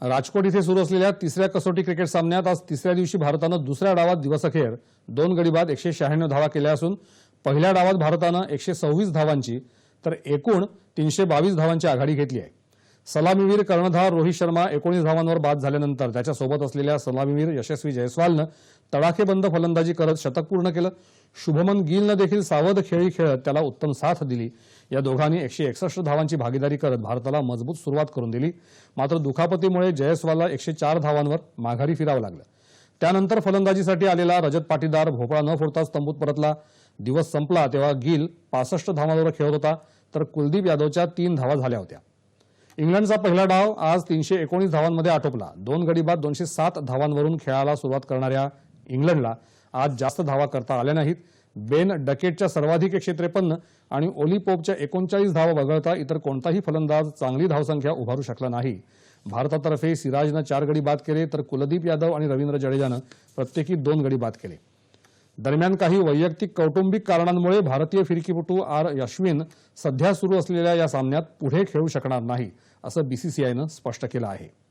राजकोट इथे सुरू असलेल्या तिसऱ्या कसोटी क्रिकेट सामन्यात आज तिसऱ्या दिवशी भारतानं दुसऱ्या डावात दिवसअखेर दोन गडी बाद एकशे शहाण्णव धावा केल्या असून पहिल्या डावात भारतानं एकशे सव्वीस धावांची तर एकूण तीनशे बावीस धावांची आघाडी घेतली आहे. सलामीवीर कर्णधार रोहित शर्मा एकोणीस धावांवर बाद झाल्यानंतर त्याच्यासोबत असलेल्या सलामीवीर यशस्वी जयस्वालनं तडाखेबंद फलंदाजी करत शतक पूर्ण केलं. शुभमन गिलनं देखील सावध खेळी खेळत त्याला उत्तम साथ दिली. या दोघांनी एकशे एकसष्ट धावांची भागीदारी करत भारताला मजबूत सुरुवात करून दिली. मात्र दुखापतीमुळे जयस्वालला एकशे चार धावांवर माघारी फिरावं लागलं. त्यानंतर फलंदाजीसाठी आलेला रजत पाटीदार भोपळा न फोडताच तंबूत परतला. दिवस संपला तेव्हा गिल पासष्ट धावांवर खेळत होता तर कुलदीप यादवच्या तीन धावा झाल्या होत्या. इंग्लंडचा पहिला डाव आज तीनशे एकोणीस धावांमध्ये आटोपला. दोन गडी बाद दोनशे सात धावांवरून खेळाला सुरुवात करणाऱ्या इंग्लंडला आज जास्त धावा करता आल्या नाहीत. बेन डकेटच्या सर्वाधिक एकशे त्रेपन्न आणि ओली पोपच्या एकोणचाळीस धावा वगळता इतर कोणताही फलंदाज चांगली धावसंख्या उभारू शकला नाही. भारतातर्फे सिराजनं चार गडी बाद केले तर कुलदीप यादव आणि रवींद्र जडेजानं प्रत्येकी दोन गडी बाद केले. दरम्यान काही वैयक्तिक कौटुंबिक कारणांमुळे भारतीय फिरकीपटू आर अश्विन सध्या सुरू असलेल्या या सामन्यात पुढे खेळू शकणार नाही असं बीसीसीआयनं स्पष्ट केलं आहे.